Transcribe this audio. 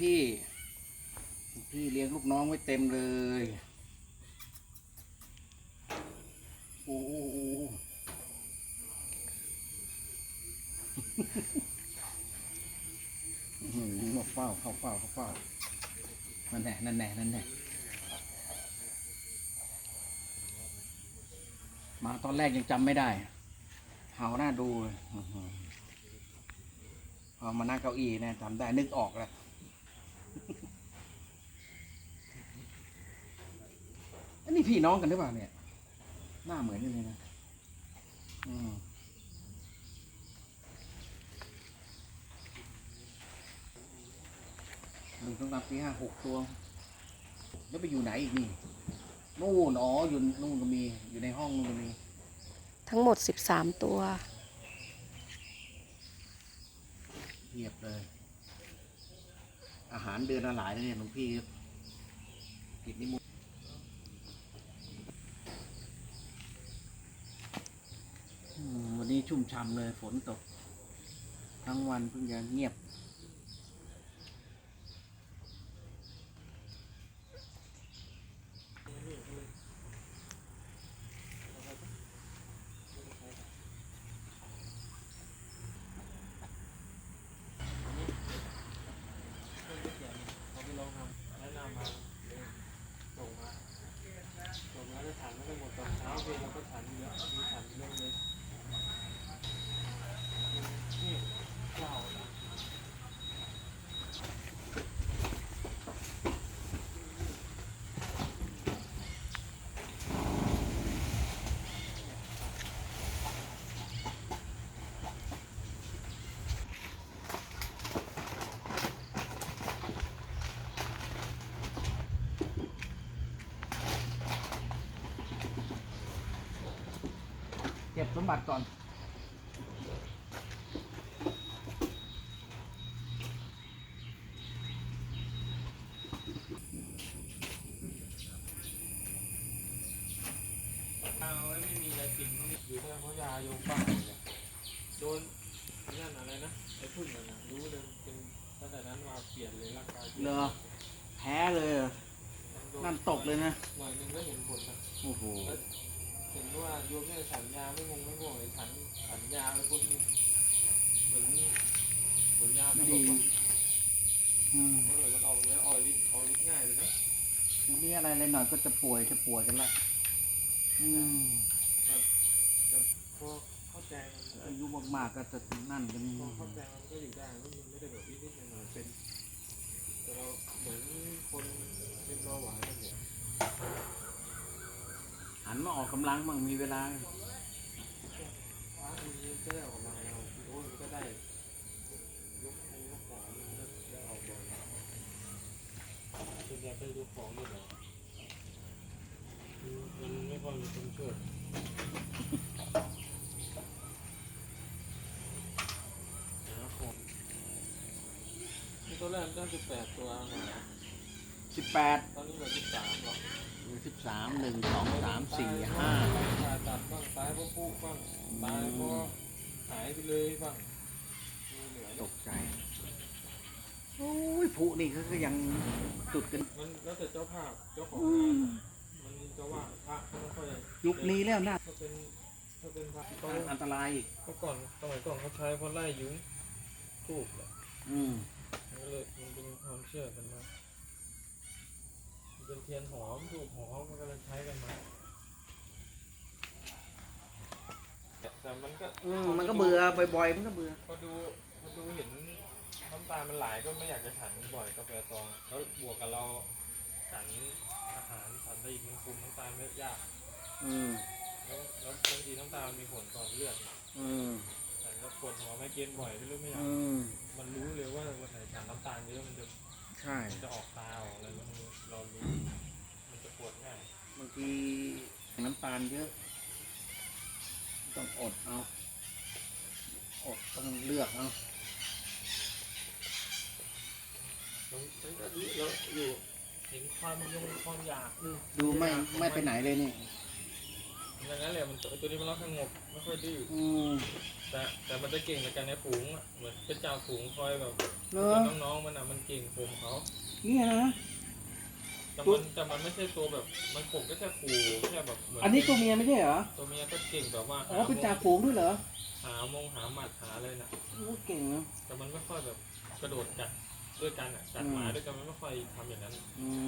พี่พี่เลี้ยงลูกน้องไว้เต็มเลยโอ้โหโอ้โหมาเฝ้าเข้าเฝ้าเข้าเฝ้านั่นแน่นั่นแน่นั่นแน่มาตอนแรกยังจำไม่ได้ เห่าหน้าดูพอมานั่งเก้าอี้นี่จำได้นึกออกแล้ว นนี้พี่น้องกันหรือเปล่าเนี่ย หน้าเหมือนกันเลยนะอืมหนึ่งสองสามสี่ห้าหกตัว แล้วไปอยู่ไหนอีกนี่ นู่นอ๋ออยู่นู่นก็มี อยู่ในห้องนู่นก็มี ทั้งหมด 13 ตัวเทียบเลย อาหารเดือนละหลายนะเนี่ยหลวงพี่กิจนิมนต์อืมวันนี้ ชุ่มช่ำเลยฝนตก ทั้งวันเพิ่งจะเงียบเขาไปลองทำแนะนำมาเลยส่งมาส่งมาแล้วฉันไม่ได้หมดตอนเช้าเพลเราก็ฉันเยอะมีฉันเรื่องเลย เล่านะเก็บสมบัติก่อน เอาไว้ไม่มีอะไรกินเขา อยู่ได้เพราะยาโยมบ้าเนี่ยโดนนั่นอะไรนะไอ้พึ่งนั่นนะรู้เลยเป็นตั้งแต่นั้นมาเปลี่ยนเลยร่างกายปลี่ยนเหรอแพ้เลยเหรอโดนั่นตกเลยนะ หน่อยนึงก็เห็นผลนะโอ้โห เห็นว่าโยมเนี่ยฉันยาไม่งงไม่ง่วงเลยฉันฉันยาไปปุ๊บนี่เหมือนเหมือนยาไม่ไม่ดีดี อืมมันเหมือนมันออกเนื้อออยลิฟออยลิฟง่ายเลยนะทีนี้อะไรอะไรหน่อยก็จะป่วยจะป่วยกันละอืมแต่ พอเข้าใจมันอายุมากๆก็จะนั่นกันพอเข้าใจมันก็อยู่ได้มันไม่ได้แบบนิดๆหน่อยๆเป็นแต่เราเหมือนคนเป็นเบาหวานนั่นเนี่ยหันมาออกกำลังบ้างมีเวลา ว้าทีนี้ก็ได้ออกมาเราโอ้ยมันก็ได้ยกให้ยกของมันก็ได้ออกบ่อยส่วนใหญ่เป็นยกของนี่แหละมันไม่ค่อยมีคนช่วยหาของนี่ ตัวแรกตั้งสิบแปดตัวมาสิบแปดตอนนี้เหลือสิบสามหรอกสิบสามหนึ่งสองสามสี่ห้าผ่าตัดบ้างตายเพราะพุบ้างตายเพราะหายไปเลยบ้างมีเหลือตกใจโอ้ยผู้นี่เขาก็ยังจุดกันมันแล้วแต่เจ้าภาพเจ้าของงานอะมันจะว่าพระเขาไม่ค่อยยุคนี้แล้วนะถ้าเป็นถ้าเป็นพระเขาอันตรายอีกเมื่อก่อนสมัยก่อนเขาใช้เพราะไล่ยุงทูบแหละอืมมัน ก็เลยมันเป็นความเชื่อกันมามันเป็นเทียนหอมทูบหอมมันก็เลยใช้กันมาแต่แต่มันก็อืมมันก็เบื่อบ่อยๆมันก็เบื่อพอดูพอดูเห็นน้ำตาลมันไหลก็ไม่อยากจะฉันบ่อยกาแฟตองแล้วบวกกับเราฉันอาหารฉันได้อีกมันคุมน้ำตาลไม่ยากอืมแล้วแล้วบางทีน้ำตาลมีผลต่อเลือดอืมฉันก็ ปวดหัวไม่เกินบ่อยไม่รู้ไม่อยากอืมมันรู้เลยว่าวันไหนฉันน้ำตาลเยอะมันจะใช่ มันจะออกตาออกอะไรมันเรารู้มันจะปวดง่ายบางทีน้ำตาลเยอะ ต้องอดเอาอดต้องเลือกเอาแล้วฉันก็รู้แล้วอยู่เห็นความยงความอยากดูไม่ไม่ไปไหนเลยนี่ มอย่างนั้นแหละมันตัวตัวนี้มันรักสงบไม่ค่อยดื้ออืมแต่แต่มันจะเก่งในการในฝูงอะเหมือนเป็นจ่าฝูงคอยแบบเหรอเป็นน้องๆมันอะมันเก่งผมเขาเนี่ยนะ แต่มันแต่มันไม่ใช่ตัวแบบมันผมก็แค่ขู่แค่แบบเหมือนอันนี้ตัวเมียไม่ใช่เหรอตัวเมียก็เก่งแบบว่าอ๋อเป็นจ่าฝูงด้วยเหรอหามงหาหมัดหาอะไรน่ะ โอ้เก่งนะแต่มันไม่ค่อยแบบกระโดดกัดด้วยกันอะกัดหมาด้วยกันมันไม่ค่อยทำอย่างนั้น อืม